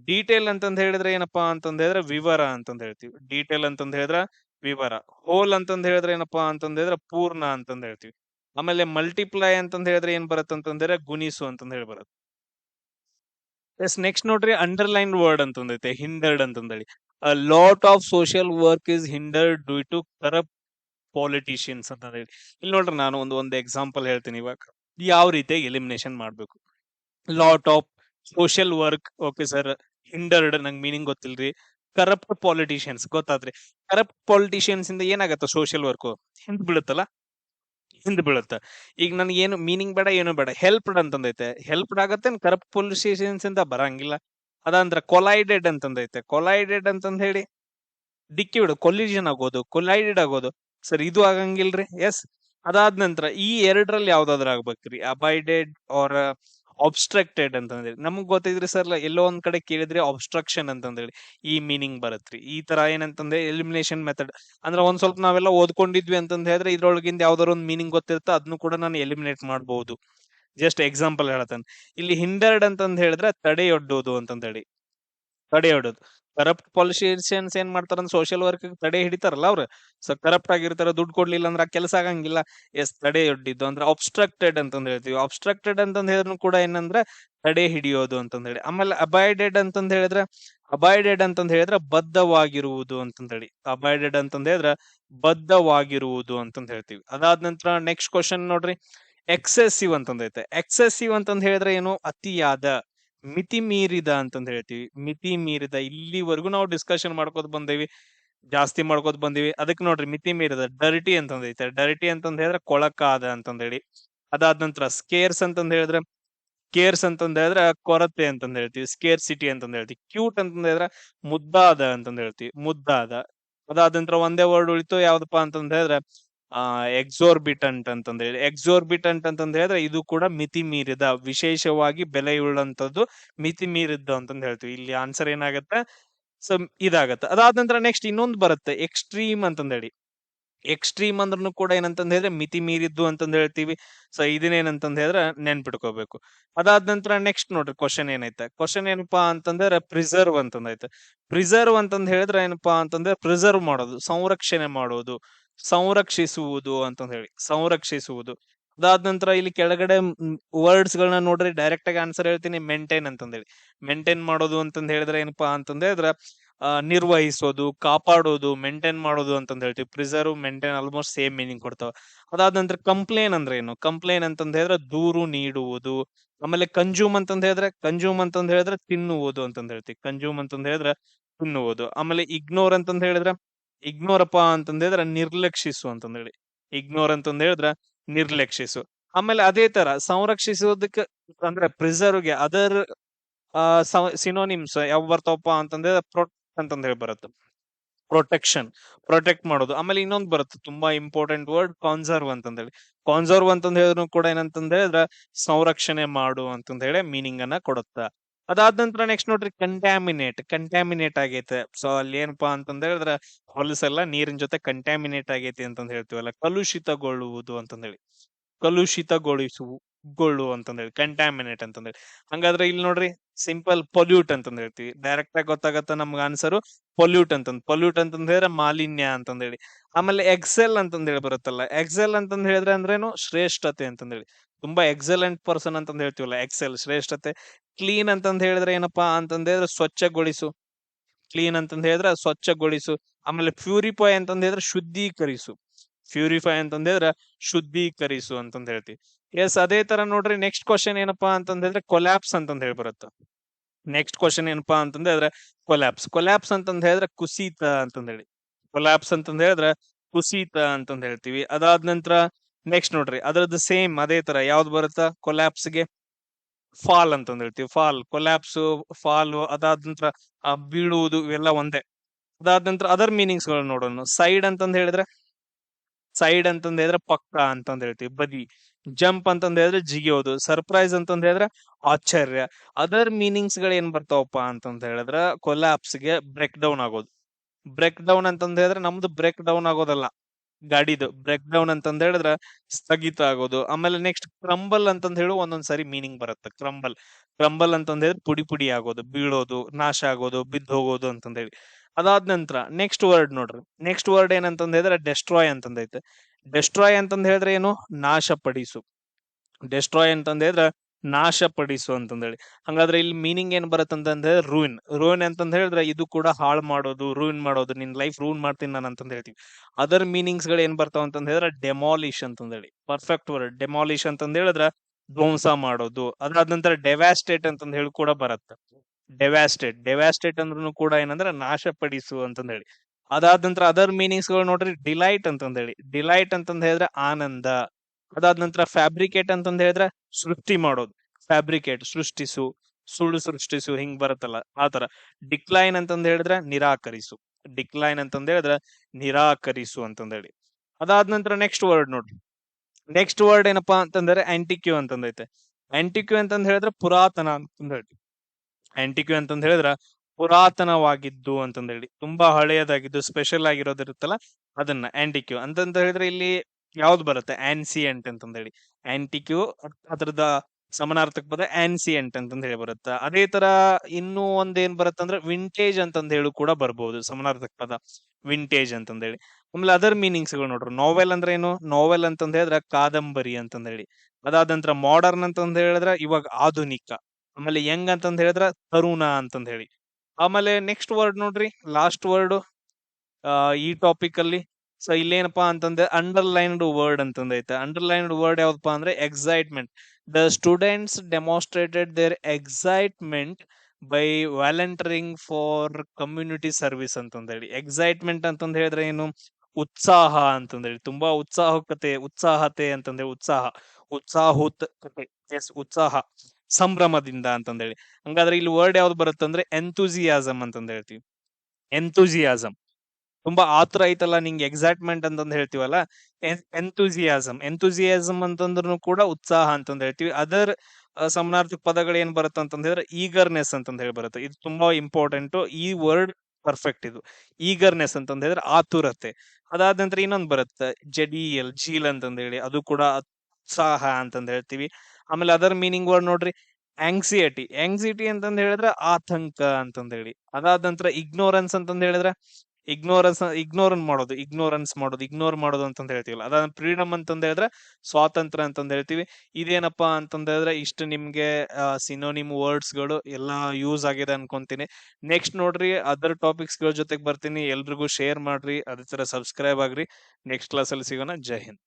ಡೀಟೇಲ್ ಅಂತಂದ ಹೇಳಿದ್ರೆ ಏನಪ್ಪಾ ಅಂತಂದ ಹೇಳಿದ್ರೆ ವಿವರ ಅಂತಂದ ಹೇಳ್ತೀವಿ. ಡೀಟೇಲ್ ಅಂತಂದ ಹೇಳಿದ್ರೆ ವಿವರ. ಹೋಲ್ ಅಂತಂದ ಹೇಳಿದ್ರೆ ಏನಪ್ಪಾ ಅಂತಂದ್ ಹೇಳಿದ್ರೆ ಪೂರ್ಣ ಅಂತಂದ್ ಹೇಳ್ತೀವಿ. ಆಮೇಲೆ ಮಲ್ಟಿಪ್ಲೈ ಅಂತಂದ್ ಹೇಳಿದ್ರೆ ಏನ್ ಬರುತ್ತೆ ಅಂತಂದ್ರೆ ಗುಣಿಸು ಅಂತಂದ್ ಹೇಳಿ ಬರುತ್ತೆ. ಎಸ್ ನೆಕ್ಸ್ಟ್ ನೋಡ್ರಿ ಅಂಡರ್ಲೈನ್ ವರ್ಡ್ ಅಂತಂದೈತೆ ಹಿಂಡರ್ಡ್ ಅಂತಂದೇಳಿ lot of social work is hindered due to corrupt politicians ಅಂತ ಹೇಳಿ. ಇಲ್ಲಿ ನೋಡ್ರಿ ನಾನು ಒಂದು ಒಂದು ಎಕ್ಸಾಂಪಲ್ ಹೇಳ್ತೀನಿ ಇವಾಗ. ಯಾವ ರೀತಿಯಾಗಿ ಎಲಿಮಿನೇಷನ್ ಮಾಡ್ಬೇಕು? Lot of social work okay sir hindered ನಂಗೆ ಮೀನಿಂಗ್ ಗೊತ್ತಿಲ್ರಿ. ಕರಪ್ಟ್ ಪಾಲಿಟಿಷಿಯನ್ಸ್ ಗೊತ್ತಾದ್ರಿ ಕರಪ್ಟ್ ಪಾಲಿಟಿಷಿಯನ್ಸ್ ಇಂದ ಏನಾಗತ್ತ ಸೋಷಿಯಲ್ ವರ್ಕ್ ಹಿಂದ್ ಬೀಳುತ್ತಲ್ಲ? ಹಿಂದ್ ಬೀಳುತ್ತ. ಈಗ ನನಗೆ ಏನು ಮೀನಿಂಗ್ ಬೇಡ, ಏನು ಬೇಡ. ಹೆಲ್ಪ್ಡ್ ಅಂತಂದೈತೆ. ಹೆಲ್ಪ್ಡ್ ಆಗತ್ತೆ ಕರಪ್ಟ್ ಪಾಲಿಟಿಷಿಯನ್ಸ್ ಇಂದ ಬರಂಗಿಲ್ಲ. ಅದಂದ್ರೆ ಕೊಲೈಡೆಡ್ ಅಂತಂದೈತೆ. ಕೊಲೈಡೆಡ್ ಅಂತಂದ ಹೇಳಿ ಡಿಕ್ಕಿ ಬಿಡು. ಕೊಲಿಜನ್ ಆಗೋದು ಕೊಲೈಡೆಡ್ ಆಗೋದು. ಸರ್, ಇದು ಆಗಂಗಿಲ್ರಿ? ಎಸ್ ಅದಾದ ನಂತರ ಈ ಎರಡರಲ್ಲಿ ಯಾವ್ದಾದ್ರು ಆಗ್ಬೇಕ್ರಿ? ಅಬೈಡೆಡ್ ಆರ್ ಆಬ್ಸ್ಟ್ರಕ್ಟೆಡ್ ಅಂತಂದ್ರೆ, ನಮಗ್ ಗೊತ್ತಿದ್ರಿ ಸರ್ ಎಲ್ಲೋ ಒಂದ್ ಕಡೆ ಕೇಳಿದ್ರೆ ಆಬ್ಸ್ಟ್ರಕ್ಷನ್ ಅಂತಂದೇಳಿ ಈ ಮೀನಿಂಗ್ ಬರತ್ರಿ. ಈ ತರ ಏನಂತಂದ್ರೆ ಎಲಿಮಿನೇಷನ್ ಮೆಥಡ್ ಅಂದ್ರೆ ಒಂದ್ ಸ್ವಲ್ಪ ನಾವೆಲ್ಲ ಓದ್ಕೊಂಡಿದ್ವಿ ಅಂತಂದ್ ಹೇಳಿದ್ರೆ ಇದ್ರೊಳಗಿಂದ ಯಾವ್ದಾರ ಒಂದ್ ಮೀನಿಂಗ್ ಗೊತ್ತಿರುತ್ತೆ ಅದನ್ನು ಕೂಡ ನಾನು ಎಲಿಮಿನೇಟ್ ಮಾಡಬಹುದು ಜಸ್ಟ್ ಎಕ್ಸಾಂಪಲ್ ಹೇಳತಾನೆ ಇಲ್ಲಿ ಹಿಂಡರ್ಡ್ ಅಂತಂದ್ ಹೇಳಿದ್ರೆ ತಡೆಯೊಡ್ಡೋದು ಅಂತಂದ್ ಹೇಳಿ ಹಿಡೋದು. ಕರಪ್ಟ್ ಪಾಲಿಟಿಷಿಯನ್ಸ್ ಏನ್ ಮಾಡ್ತಾರ ಸೋಷಿಯಲ್ ವರ್ಕ್ ತಡೆ ಹಿಡಿತಾರಲ್ಲ ಅವ್ರು. ಸೊ ಕರಪ್ಟ್ ಆಗಿರ್ತಾರ, ದುಡ್ಡು ಕೊಡ್ಲಿಲ್ಲ ಅಂದ್ರೆ ಕೆಲಸ ಆಗಂಗಿಲ್ಲ. ಎಸ್, ತಡೆ ಹಿಡಿದು ಅಂದ್ರೆ ಅಬ್ಸ್ಟ್ರಕ್ಟೆಡ್ ಅಂತಂದ್ ಹೇಳ್ತೀವಿ. ಅಬ್ಸ್ಟ್ರಕ್ಟೆಡ್ ಅಂತಂದ್ ಹೇಳಿದ್ರು ಕೂಡ ಏನಂದ್ರೆ ತಡೆ ಹಿಡಿಯೋದು ಅಂತಂದ್ ಹೇಳಿ. ಆಮೇಲೆ ಅಬಾಯ್ಡೆಡ್ ಅಂತಂದ್ ಹೇಳಿದ್ರೆ ಅಬಾಯ್ಡೆಡ್ ಅಂತಂದ್ ಹೇಳಿದ್ರೆ ಬದ್ಧವಾಗಿರುವುದು ಅಂತಂದ್ ಹೇಳಿ. ಅಬಾಯ್ಡೆಡ್ ಅಂತಂದ್ ಹೇಳಿದ್ರೆ ಬದ್ಧವಾಗಿರುವುದು ಅಂತಂದ್ ಹೇಳ್ತೀವಿ. ಅದಾದ ನಂತರ ನೆಕ್ಸ್ಟ್ ಕ್ವಶನ್ ನೋಡ್ರಿ. ಎಕ್ಸೆಸಿವ್ ಅಂತಂದೈತೆ ಎಕ್ಸೆಸಿವ್ ಅಂತಂದ್ ಹೇಳಿದ್ರೆ ಏನು? ಅತಿಯಾದ. ಮಿತಿ ಮೀರಿದ ಅಂತಂದ್ ಹೇಳ್ತೀವಿ. ಮಿತಿ ಮೀರಿದ ಇಲ್ಲಿವರೆಗೂ ನಾವು ಡಿಸ್ಕಷನ್ ಮಾಡ್ಕೋತ ಬಂದೇವಿ, ಜಾಸ್ತಿ ಮಾಡ್ಕೋತ ಬಂದಿವಿ. ಅದಕ್ಕೆ ನೋಡ್ರಿ ಮಿತಿ ಮೀರಿದ ಡರ್ಟಿ ಅಂತಂದ್ ಐತಾರೆ ಡರ್ಟಿ ಅಂತಂದ್ ಹೇಳಿದ್ರೆ ಕೊಳಕಾದ ಅಂತಂದ್ ಹೇಳಿ. ಅದಾದ ನಂತರ ಸ್ಕೇರ್ಸ್ ಅಂತಂದ್ ಹೇಳಿದ್ರೆ ಕೇರ್ಸ್ ಅಂತಂದ ಹೇಳಿದ್ರೆ ಕೊರತೆ ಅಂತಂದ್ ಹೇಳ್ತೀವಿ. ಸ್ಕೇರ್ ಸಿಟಿ ಅಂತಂದ್ ಹೇಳ್ತೀವಿ. ಕ್ಯೂಟ್ ಅಂತಂದ್ ಹೇಳಿದ್ರೆ ಮುದ್ದಾದ ಅಂತಂದ್ ಹೇಳ್ತೀವಿ. ಮುದ್ದಾದ. ಅದಾದ ನಂತರ ಒಂದೇ ವರ್ಡ್ ಉಳಿತು, ಯಾವ್ದಪ್ಪ ಅಂತಂದ್ ಹೇಳಿದ್ರೆ ಎಕ್ಸೋರ್ಬಿಟಂಟ್ ಅಂತಂದ್ರೆ ಎಕ್ಸೋರ್ಬಿಟಂಟ್ ಅಂತಂದ್ರೆ ಹೇಳಿದ್ರೆ ಇದು ಕೂಡ ಮಿತಿ ಮೀರಿದ, ವಿಶೇಷವಾಗಿ ಬೆಲೆಯುಳ್ಳಂಥದ್ದು ಮಿತಿ ಮೀರಿದ್ದು ಅಂತಂದ್ ಹೇಳ್ತೀವಿ. ಇಲ್ಲಿ ಆನ್ಸರ್ ಏನಾಗುತ್ತೆ? ಸೊ ಇದಾಗತ್ತೆ. ಅದಾದ ನಂತರ ನೆಕ್ಸ್ಟ್ ಇನ್ನೊಂದು ಬರುತ್ತೆ ಎಕ್ಸ್ಟ್ರೀಮ್ ಅಂತಂದ ಹೇಳಿ. ಎಕ್ಸ್ಟ್ರೀಮ್ ಅಂದ್ರೂ ಕೂಡ ಏನಂತಂದ ಹೇಳಿದ್ರೆ ಮಿತಿ ಮೀರಿದ್ದು ಅಂತಂದ್ ಹೇಳ್ತೀವಿ. ಸೊ ಇದನ್ನೇನಂತಂದ ಹೇಳಿದ್ರೆ ನೆನ್ಪಿಟ್ಕೋಬೇಕು. ಅದಾದ ನಂತರ ನೆಕ್ಸ್ಟ್ ನೋಡ್ರಿ ಕ್ವಶನ್ ಏನೈತೆ? ಕ್ವಶನ್ ಏನಪ್ಪಾ ಅಂತಂದ್ರೆ ಪ್ರಿಸರ್ವ್ ಅಂತಂದೈತೆ ಪ್ರಿಸರ್ವ್ ಅಂತಂದ್ ಹೇಳಿದ್ರೆ ಏನಪ್ಪಾ ಅಂತಂದ್ರೆ ಪ್ರಿಸರ್ವ್ ಮಾಡೋದು, ಸಂರಕ್ಷಣೆ ಮಾಡೋದು. ಸಂರಕ್ಷಿಸುವುದು ಅಂತಂದ್ ಹೇಳಿ, ಸಂರಕ್ಷಿಸುವುದು. ಅದಾದ ನಂತರ ಇಲ್ಲಿ ಕೆಳಗಡೆ ವರ್ಡ್ಸ್ ಗಳನ್ನ ನೋಡ್ರಿ ಡೈರೆಕ್ಟ್ ಆಗಿ ಆನ್ಸರ್ ಹೇಳ್ತೀನಿ ಮೇಂಟೈನ್ ಅಂತಂದೇಳಿ. ಮೇಂಟೈನ್ ಮಾಡೋದು ಅಂತಂದ್ ಹೇಳಿದ್ರೆ ಏನಪ್ಪಾ ಅಂತಂದ್ರೆ, ಅದ್ರ ನಿರ್ವಹಿಸೋದು, ಕಾಪಾಡೋದು ಮೇಂಟೈನ್ ಮಾಡೋದು ಅಂತಂದ್ ಹೇಳ್ತೀವಿ. Preserve maintain almost same meaning ಕೊಡ್ತಾವ. ಅದಾದ ನಂತರ ಕಂಪ್ಲೇನ್ ಅಂದ್ರೆ ಏನು? ಕಂಪ್ಲೇನ್ ಅಂತಂದ ಹೇಳಿದ್ರೆ ದೂರು ನೀಡುವುದು, ಆಮೇಲೆ ಕಂಜೂಮ್ ಅಂತಂದ್ ಹೇಳಿದ್ರೆ ಕಂಜೂಮ್ ಅಂತಂದ್ ಹೇಳಿದ್ರೆ ತಿನ್ನುವುದು ಅಂತಂದ್ ಹೇಳ್ತೀವಿ. ಕಂಜೂಮ್ ಅಂತಂದ್ ಹೇಳಿದ್ರೆ ತಿನ್ನುವುದು, ಆಮೇಲೆ ಇಗ್ನೋರ್ ಅಂತಂದ ಹೇಳಿದ್ರೆ ಇಗ್ನೋರ್ ಅಪ್ಪ ಅಂತಂದ್ರೆ ನಿರ್ಲಕ್ಷಿಸು ಅಂತಂದೇಳಿ ಇಗ್ನೋರ್ ಅಂತಂದ ಹೇಳಿದ್ರ ನಿರ್ಲಕ್ಷಿಸು. ಆಮೇಲೆ ಅದೇ ತರ ಸಂರಕ್ಷಿಸೋದಕ್ಕೆ ಅಂದ್ರೆ ಪ್ರಿಸರ್ವ್ಗೆ ಅದರ್ ಸಿನೋನಿಮ್ಸ್ ಯಾವ ಬರ್ತಾವಪ್ಪ ಅಂತಂದ್ರೆ ಪ್ರೊಟೆಕ್ಟ್ ಅಂತ ಹೇಳಿ ಬರುತ್ತೆ. ಪ್ರೊಟೆಕ್ಷನ್ ಪ್ರೊಟೆಕ್ಟ್ ಮಾಡೋದು. ಆಮೇಲೆ ಇನ್ನೊಂದು ಬರುತ್ತೆ, ತುಂಬಾ ಇಂಪಾರ್ಟೆಂಟ್ ವರ್ಡ್ ಕಾನ್ಸರ್ವ್ ಅಂತಂದ ಹೇಳಿ. ಕಾನ್ಸರ್ವ್ ಅಂತಂದ ಹೇಳಿದ್ರು ಕೂಡ ಏನಂತಂದ್ರೆ ಸಂರಕ್ಷಣೆ ಮಾಡು ಅಂತಂದ ಹೇಳಿ ಮೀನಿಂಗ್ ಅನ್ನ ಕೊಡುತ್ತೆ. ಅದಾದ ನಂತರ ನೆಕ್ಸ್ಟ್ ನೋಡ್ರಿ ಕಂಟ್ಯಾಮಿನೇಟ್ ಕಂಟ್ಯಾಮಿನೇಟ್ ಆಗೈತೆ. ಸೊ ಅಲ್ಲಿ ಏನಪ್ಪಾ ಅಂತಂದ ಹೇಳಿದ್ರೆ, ಹೊಲಸೆಲ್ಲ ನೀರಿನ ಜೊತೆ ಕಂಟ್ಯಾಮಿನೇಟ್ ಆಗೈತಿ ಅಂತಂದ್ ಹೇಳ್ತೀವಲ್ಲ, ಕಲುಷಿತಗೊಳ್ಳುವುದು ಅಂತಂದೇಳಿ ಕಲುಷಿತಗೊಳಿಸು ಗೊಳ್ಳು ಅಂತಂದ್ ಹೇಳಿ ಕಂಟ್ಯಾಮಿನೇಟ್ ಅಂತಂದೇಳಿ ಹಂಗಾದ್ರೆ ಇಲ್ಲಿ ನೋಡ್ರಿ ಸಿಂಪಲ್ ಪೊಲ್ಯೂಟ್ ಅಂತಂದ್ ಹೇಳ್ತೀವಿ. ಡೈರೆಕ್ಟ್ ಆಗಿ ಗೊತ್ತಾಗತ್ತ ನಮ್ಗೆ ಆನ್ಸರ್ ಪೊಲ್ಯೂಟ್ ಅಂತಂದ್. ಪೊಲ್ಯೂಟ್ ಅಂತಂದ್ ಹೇಳಿದ್ರೆ ಮಾಲಿನ್ಯ ಅಂತಂದೇಳಿ ಆಮೇಲೆ ಎಕ್ಸೆಲ್ ಅಂತಂದ್ ಹೇಳಿ ಬರುತ್ತಲ್ಲ ಎಕ್ಸೆಲ್ ಅಂತಂದ್ ಹೇಳಿದ್ರೆ ಅಂದ್ರೇನು, ಶ್ರೇಷ್ಠತೆ ಅಂತಂದ್ ಹೇಳಿ. ತುಂಬಾ ಎಕ್ಸಲೆಂಟ್ ಪರ್ಸನ್ ಅಂತಂದು ಹೇಳ್ತೀವಲ್ಲ ಎಕ್ಸೆಲ್ ಶ್ರೇಷ್ಠತೆ. ಕ್ಲೀನ್ ಅಂತಂದ ಹೇಳಿದ್ರೆ ಏನಪ್ಪಾ ಅಂತಂದ್ ಸ್ವಚ್ಛಗೊಳಿಸು. ಕ್ಲೀನ್ ಅಂತಂದ ಹೇಳಿದ್ರೆ ಸ್ವಚ್ಛಗೊಳಿಸು. ಆಮೇಲೆ ಪ್ಯೂರಿಫೈ ಅಂತಂದ್ ಹೇಳಿದ್ರೆ ಶುದ್ಧೀಕರಿಸು. ಪ್ಯೂರಿಫೈ ಅಂತಂದ್ ಹೇಳಿದ್ರೆ ಶುದ್ಧೀಕರಿಸು ಅಂತಂದ ಹೇಳ್ತೀವಿ. ಎಸ್ ಅದೇ ತರ ನೋಡ್ರಿ ನೆಕ್ಸ್ಟ್ ಕ್ವಶನ್ ಏನಪ್ಪಾ ಅಂತಂದ್ ಹೇಳಿದ್ರೆ ಕೊಲ್ಯಾಪ್ಸ್ ಅಂತಂದ್ ಹೇಳಿ ಬರುತ್ತೆ. ನೆಕ್ಸ್ಟ್ ಕ್ವಶನ್ ಏನಪ್ಪಾ ಅಂತಂದ ಹೇಳಿದ್ರೆ ಕೊಲ್ಯಾಪ್ಸ್ ಕೊಲ್ಯಾಪ್ಸ್ ಅಂತಂದ್ ಹೇಳಿದ್ರೆ ಕುಸಿತ ಅಂತಂದ್ ಹೇಳಿ. ಕೊಲ್ಯಾಪ್ಸ್ ಅಂತಂದ ಹೇಳಿದ್ರೆ ಕುಸಿತ ಅಂತಂದ ಹೇಳ್ತೀವಿ. ಅದಾದ ನಂತರ ನೆಕ್ಸ್ಟ್ ನೋಡ್ರಿ, ಅದ್ರದ್ದು ಸೇಮ್ ಅದೇ ತರ. ಯಾವ್ದು ಬರುತ್ತಾ? ಕೊಲ್ಯಾಪ್ಸ್ಗೆ ಫಾಲ್ ಅಂತ ಹೇಳ್ತೀವಿ. ಫಾಲ್ ಕೊಲ್ಯಾಪ್ಸ್ ಫಾಲ್ ಅದಾದ ನಂತರ ಬೀಳುವುದು ಇವೆಲ್ಲ ಒಂದೇ. ಅದಾದ ನಂತರ ಅದರ್ ಮೀನಿಂಗ್ಸ್ಗಳು ನೋಡೋಣ. ಸೈಡ್ ಅಂತಂದ ಹೇಳಿದ್ರೆ ಸೈಡ್ ಅಂತಂದ ಹೇಳಿದ್ರೆ ಪಕ್ಕ ಅಂತಂದ ಹೇಳ್ತೀವಿ. ಬದಿ. ಜಂಪ್ ಅಂತಂದ ಹೇಳಿದ್ರೆ ಜಿಗಿಯೋದು. ಸರ್ಪ್ರೈಸ್ ಅಂತಂದ ಹೇಳಿದ್ರೆ ಆಶ್ಚರ್ಯ. ಅದರ್ ಮೀನಿಂಗ್ಸ್ಗಳು ಏನ್ ಬರ್ತಾವಪ್ಪ ಅಂತಂದ ಹೇಳಿದ್ರೆ ಕೊಲ್ಯಾಪ್ಸ್ಗೆ ಬ್ರೇಕ್ ಡೌನ್ ಆಗೋದು. ಬ್ರೇಕ್ ಡೌನ್ ಅಂತಂದ್ ಹೇಳಿದ್ರೆ ನಮ್ದು ಬ್ರೇಕ್ ಡೌನ್ ಆಗೋದಲ್ಲ. ಗಾಡಿದು ಬ್ರೇಕ್ ಡೌನ್ ಅಂತಂದ್ ಹೇಳಿದ್ರೆ ಸ್ಥಗಿತ ಆಗೋದು. ಆಮೇಲೆ ನೆಕ್ಸ್ಟ್ ಕ್ರಂಬಲ್ ಅಂತ ಹೇಳಿ ಒಂದೊಂದ್ ಸಾರಿ ಮೀನಿಂಗ್ ಬರುತ್ತೆ. ಕ್ರಂಬಲ್ ಕ್ರಂಬಲ್ ಅಂತಂದ್ ಹೇಳಿದ್ರೆ ಪುಡಿ ಪುಡಿ ಆಗೋದು, ಬೀಳೋದು, ನಾಶ ಆಗೋದು, ಬಿದ್ದು ಹೋಗೋದು ಅಂತಂದ ಹೇಳಿ. ಅದಾದ ನಂತರ ನೆಕ್ಸ್ಟ್ ವರ್ಡ್ ನೋಡ್ರಿ. ನೆಕ್ಸ್ಟ್ ವರ್ಡ್ ಏನಂತಂದ್ ಹೇಳಿದ್ರೆ ಡೆಸ್ಟ್ರಾಯ್ ಅಂತಂದೈತೆ ಡೆಸ್ಟ್ರಾಯ್ ಅಂತಂದ್ ಹೇಳಿದ್ರೆ ಏನು? ನಾಶಪಡಿಸು. ಡೆಸ್ಟ್ರಾಯ್ ಅಂತಂದ್ ಹೇಳಿದ್ರೆ ನಾಶಪಡಿಸು ಪಡಿಸು ಅಂತಂದೇಳಿ ಹಂಗಾದ್ರೆ ಇಲ್ಲಿ ಮೀನಿಂಗ್ ಏನ್ ಬರುತ್ತಂತಂದ್ರೆ ರೂಯಿನ್ ರೂನ್ ಅಂತಂದ್ ಹೇಳಿದ್ರೆ ಇದು ಕೂಡ ಹಾಳು ಮಾಡೋದು ರೂಯಿನ್ ಮಾಡೋದು, ನಿನ್ ಲೈಫ್ ರೂನ್ ಮಾಡ್ತೀನಿ ನಾನು ಅಂತಂದ್ ಹೇಳ್ತೀವಿ. ಅದರ್ ಮೀನಿಂಗ್ಸ್ಗಳು ಏನ್ ಬರ್ತಾವ ಅಂತಂದ್ ಹೇಳಿದ್ರೆ ಡೆಮಾಲಿಶ್ ಅಂತಂದೇಳಿ. ಪರ್ಫೆಕ್ಟ್ ವರ್ಡ್ ಡೆಮಾಲಿಶ್ ಅಂತಂದ್ ಹೇಳಿದ್ರೆ ಧ್ವಂಸ ಮಾಡೋದು, ಅದಾದ ನಂತರ ಡೆವ್ಯಾಸ್ಟೇಟ್ ಅಂತಂದ್ ಹೇಳಿ ಕೂಡ ಬರುತ್ತೆ. ಡೆವ್ಯಾಸ್ಟೇಟ್ ಡೆವ್ಯಾಸ್ಟೇಟ್ ಅಂದ್ರೂ ಕೂಡ ಏನಂದ್ರೆ ನಾಶಪಡಿಸು ಅಂತಂದ್ ಹೇಳಿ ಅದಾದ ನಂತರ ಅದರ್ ಮೀನಿಂಗ್ಸ್ಗಳು ನೋಡ್ರಿ ಡಿಲೈಟ್ ಅಂತಂದೇಳಿ ಡಿಲೈಟ್ ಅಂತಂದ್ ಹೇಳಿದ್ರೆ ಆನಂದ ಅದಾದ ನಂತರ ಫ್ಯಾಬ್ರಿಕೇಟ್ ಅಂತಂದ ಹೇಳಿದ್ರೆ ಸೃಷ್ಟಿ ಮಾಡೋದು. ಫ್ಯಾಬ್ರಿಕೇಟ್ ಸೃಷ್ಟಿಸು, ಸುಳ್ಳು ಸೃಷ್ಟಿಸು, ಹಿಂಗ್ ಬರುತ್ತಲ್ಲ ಆತರ ಡಿಕ್ಲೈನ್ ಅಂತಂದ ಹೇಳಿದ್ರೆ ನಿರಾಕರಿಸು. ಡಿಕ್ಲೈನ್ ಅಂತಂದ್ ಹೇಳಿದ್ರೆ ನಿರಾಕರಿಸು ಅಂತಂದ್ ಹೇಳಿ. ಅದಾದ ನಂತರ ನೆಕ್ಸ್ಟ್ ವರ್ಡ್ ನೋಡ್ರಿ. ನೆಕ್ಸ್ಟ್ ವರ್ಡ್ ಏನಪ್ಪಾ ಅಂತಂದ್ರೆ ಆಂಟಿಕ್ಯೂ ಅಂತಂದೈತೆ ಆಂಟಿಕ್ಯೂ ಅಂತಂದ ಹೇಳಿದ್ರೆ ಪುರಾತನ ಅಂತಂದ್ ಹೇಳಿ ಆಂಟಿಕ್ಯೂ ಅಂತಂದ ಹೇಳಿದ್ರೆ ಪುರಾತನವಾಗಿದ್ದು ಅಂತಂದ್ ಹೇಳಿ. ತುಂಬಾ ಹಳೆಯದಾಗಿದ್ದು ಸ್ಪೆಷಲ್ ಆಗಿರೋದಿರುತ್ತಲ್ಲ, ಅದನ್ನ ಆಂಟಿಕ್ಯೂ ಅಂತಂತ ಹೇಳಿದ್ರೆ ಇಲ್ಲಿ ಯಾವ್ದು ಬರುತ್ತೆ? ಆನ್ಸಿಯಂಟ್ ಅಂತಂದೇಳಿ ಆಂಟಿಕ್ಯೂ ಅದ್ರದ ಸಮಾನಾರ್ಥಕ ಪದ ಆನ್ಸಿಯಂಟ್ ಅಂತಂದ ಹೇಳಿ ಬರುತ್ತ? ಅದೇ ತರ ಇನ್ನೂ ಒಂದೇನ್ ಏನ್ ಬರುತ್ತಂದ್ರೆ ವಿಂಟೇಜ್ ಅಂತಂದ ಹೇಳಿ ಕೂಡ ಬರ್ಬೋದು, ಸಮನಾರ್ಥಕ ಪದ. ವಿಂಟೇಜ್ ಅಂತಂದೇಳಿ. ಆಮೇಲೆ ಅದರ್ ಮೀನಿಂಗ್ಸ್ಗಳು ನೋಡ್ರಿ. ನೋವೆಲ್ ಅಂದ್ರೆ ಏನು? ನೋವೆಲ್ ಅಂತಂದ ಹೇಳಿದ್ರೆ ಕಾದಂಬರಿ ಅಂತಂದ ಹೇಳಿ ಅದಾದ ನಂತರ ಮಾಡರ್ನ್ ಅಂತಂದ ಹೇಳಿದ್ರೆ ಇವಾಗ ಆಧುನಿಕ. ಆಮೇಲೆ ಯಂಗ್ ಅಂತಂದ ಹೇಳಿದ್ರೆ ತರುಣ ಅಂತಂದ ಹೇಳಿ ಆಮೇಲೆ ನೆಕ್ಸ್ಟ್ ವರ್ಡ್ ನೋಡ್ರಿ. ಲಾಸ್ಟ್ ವರ್ಡ್ ಈ ಟಾಪಿಕ್ ಅಲ್ಲಿ ಸೊ ಇಲ್ಲೇನಪ್ಪಾ ಅಂತಂದ್ರೆ ಅಂಡರ್ಲೈನ್ಡ್ ವರ್ಡ್ ಅಂತಂದೈತೆ ಅಂಡರ್ಲೈನ್ಡ್ ವರ್ಡ್ ಯಾವ್ದಪ್ಪ ಅಂದ್ರೆ excitement the students demonstrated their excitement by volunteering for community service ಅಂತಂದೇಳಿ ಎಕ್ಸೈಟ್ಮೆಂಟ್ ಅಂತಂದ್ ಹೇಳಿದ್ರೆ ಏನು? ಉತ್ಸಾಹ ಅಂತಂದೇಳಿ ತುಂಬಾ ಉತ್ಸಾಹಕತೆ, ಉತ್ಸಾಹತೆ ಅಂತಂದ್ರೆ ಹೇಳಿ. ಉತ್ಸಾಹ. ಉತ್ಸಾಹುತಕತೆ ಎಸ್ ಉತ್ಸಾಹ. ಸಂಭ್ರಮದಿಂದ ಅಂತಂದೇಳಿ ಹಂಗಾದ್ರೆ ಇಲ್ಲಿ ವರ್ಡ್ ಯಾವ್ದು ಬರುತ್ತಂದ್ರೆ ಎಂತೂಸಿಯಾಸಮ್ ಅಂತಂದ ಹೇಳ್ತೀವಿ. ಎಂತೂಸಿಯಾಸಮ್ ತುಂಬಾ ಆತುರ ಐತಲ್ಲ ನಿಂಗೆ ಎಕ್ಸೈಟ್ಮೆಂಟ್ ಅಂತಂದ್ ಹೇಳ್ತೀವಲ್ಲ? ಎಂತೂಸಿಯಾಸಮ್ ಎಂತೂಸಿಯಾಸಮ್ ಅಂತಂದ್ರೂ ಕೂಡ ಉತ್ಸಾಹ ಅಂತಂದ್ ಹೇಳ್ತೀವಿ. ಅದರ್ ಸಮಾನಾರ್ಥಕ ಪದಗಳು ಏನ್ ಬರುತ್ತೆ ಅಂತಂದ್ ಹೇಳಿದ್ರೆ ಈಗರ್ನೆಸ್ ಅಂತಂದ್ ಹೇಳಿ ಬರುತ್ತೆ. ಇದು ತುಂಬಾ ಇಂಪಾರ್ಟೆಂಟ್ ಈ ವರ್ಡ್ ಪರ್ಫೆಕ್ಟ್ ಇದು. ಈಗರ್ನೆಸ್ ಅಂತಂದ್ ಹೇಳಿದ್ರೆ ಆತುರತೆ. ಅದಾದ ನಂತರ ಇನ್ನೊಂದ್ ಬರುತ್ತೆ. ಜಡಿಯಲ್ ಜೀಲ್ ಅಂತಂದ್ ಹೇಳಿ. ಅದು ಕೂಡ ಉತ್ಸಾಹ ಅಂತಂದ್ ಹೇಳ್ತೀವಿ. ಆಮೇಲೆ ಅದರ್ ಮೀನಿಂಗ್ ವರ್ಡ್ ನೋಡ್ರಿ ಆಂಗ್ಸಿಯಟಿ ಆಂಗ್ಸಿಟಿ ಅಂತಂದ್ ಹೇಳಿದ್ರೆ ಆತಂಕ ಅಂತಂದ್ ಹೇಳಿ. ಅದಾದ ನಂತರ ಇಗ್ನೋರೆನ್ಸ್ ಅಂತಂದ್ ಹೇಳಿದ್ರೆ ಇಗ್ನೋರೆನ್ಸ್ ಇಗ್ನೋರ್ ಮಾಡೋದು ಇಗ್ನೋರೆನ್ಸ್ ಮಾಡೋದು ಇಗ್ನೋರ್ ಮಾಡೋದು ಅಂತಂದು ಹೇಳ್ತೀವಲ್ಲ ಅದಾದ ಫ್ರೀಡಮ್ ಅಂತಂದು ಹೇಳಿದ್ರೆ ಸ್ವಾತಂತ್ರ್ಯ ಅಂತಂದು ಹೇಳ್ತೀವಿ. ಇದೇನಪ್ಪಾ ಅಂತಂದು ಹೇಳಿದ್ರೆ ಇಷ್ಟು ನಿಮ್ಗೆ ಸಿನೋನಿಮ್ ವರ್ಡ್ಸ್ಗಳು ಎಲ್ಲ ಯೂಸ್ ಆಗಿದೆ ಅನ್ಕೊಂತೀನಿ. ನೆಕ್ಸ್ಟ್ ನೋಡ್ರಿ ಅದರ್ ಟಾಪಿಕ್ಸ್ಗಳ ಜೊತೆಗೆ ಬರ್ತೀನಿ. ಎಲ್ರಿಗೂ ಶೇರ್ ಮಾಡ್ರಿ, ಅದೇ ತರ ಸಬ್ಸ್ಕ್ರೈಬ್ ಆಗ್ರಿ. ನೆಕ್ಸ್ಟ್ ಕ್ಲಾಸ್ ಅಲ್ಲಿ ಸಿಗೋಣ. ಜೈ ಹಿಂದ್.